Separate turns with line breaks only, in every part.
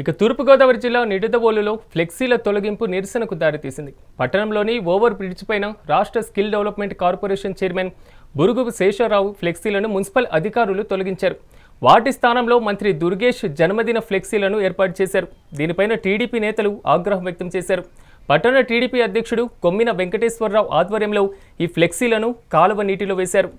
ఇక తూర్పుగోదావరి జిల్లా నిడదవోలులో ఫ్లెక్సీల తొలగింపు నిరసనకు దారితీసింది. పట్టణంలోని ఓవర్ బ్రిడ్జ్ పైన రాష్ట్ర skill development corporation chairman Burugu Sesharao ఫ్లెక్సీలను municipal అధికారులు తొలగించారు. వాటి స్థానంలో మంత్రి దుర్గేష్ జన్మదిన ఫ్లెక్సీలను ఏర్పాటు చేశారు. దీనిపైన టీడీపీ నేతలు ఆగ్రహం వ్యక్తం చేశారు. పట్టణ టీడీపీ అధ్యక్షుడు కొమ్మిన వెంకటేశ్వరరావు ఆధ్వర్యంలో ఈ ఫ్లెక్సీలను కాలువ నీటిలో వేశారు.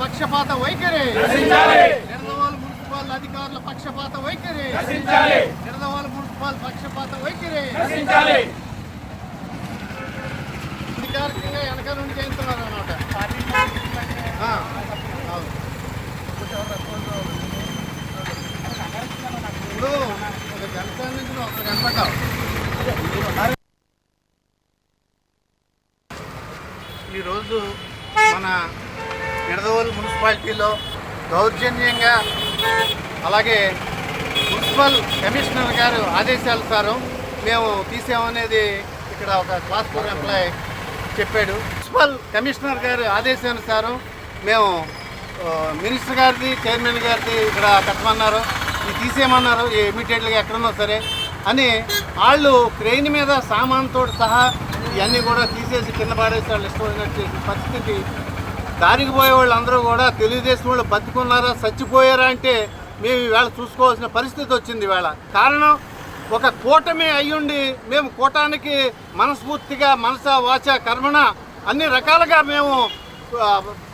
పక్షపాత వైఖరి. నిడదవోలు మున్సిపల్ అధికారుల పక్షపాత వైఖరి. నిడదవోలు మున్సిపల్ పక్షపాత వైఖరి. అధికారికంగా వెనక నుండి చేస్తున్నారు అనమాట ఇప్పుడు ఒక జనసేన నుంచి ఒకరు కనపడ్డావు ఈరోజు మన ఎడదవోలు మున్సిపాలిటీలో దౌర్జన్యంగా అలాగే మున్సిపల్ కమిషనర్ గారు ఆదేశాలు సారు మేము తీసామనేది ఇక్కడ ఒక క్లాస్ ఫోర్ ఎంప్లాయ్ చెప్పాడు. మున్సిపల్ కమిషనర్ గారు ఆదేశానుసారం మేము మినిస్టర్ గారిది చైర్మన్ గారిది ఇక్కడ కట్టమన్నారు. ఇది తీసేయమన్నారు. ఇమీడియట్గా ఎక్కడున్నా సరే అని వాళ్ళు క్రెయిన్ మీద సామాన్తో సహా ఇవన్నీ కూడా తీసేసి కింద పాడేసి వాళ్ళు ఇష్టం వచ్చినట్టు పరిస్థితి దానికి పోయే వాళ్ళు అందరూ కూడా తెలుగుదేశం వాళ్ళు బతుకున్నారా చచ్చిపోయారా అంటే మేము ఈవేళ చూసుకోవాల్సిన పరిస్థితి వచ్చింది ఈవేళ. కారణం ఒక కూటమి అయ్యుండి మేము కూటానికి మనస్ఫూర్తిగా మనస వాచ కర్మణ అన్ని రకాలుగా మేము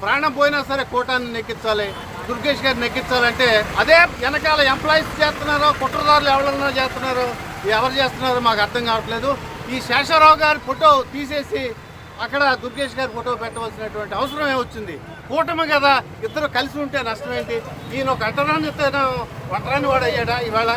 ప్రాణం పోయినా సరే కూటాన్ని నెక్కించాలి దుర్గేష్ గారిని నెక్కించాలంటే అదే వెనకాల ఎంప్లాయీస్ చేస్తున్నారో కుట్రదారులు ఎవరన్నా చేస్తున్నారో ఎవరు చేస్తున్నారో మాకు అర్థం కావట్లేదు. ఈ శేషారావు గారి ఫోటో తీసేసి అక్కడ దుర్గేష్ గారి ఫోటో పెట్టవలసినటువంటి అవసరమే వచ్చింది? కూటమి కదా ఇద్దరు కలిసి ఉంటే నష్టం ఏంటి? ఈయన ఒక అంటరాన్ని ఒంటరాన్ని వాడయ్యాడా ఇవాళ?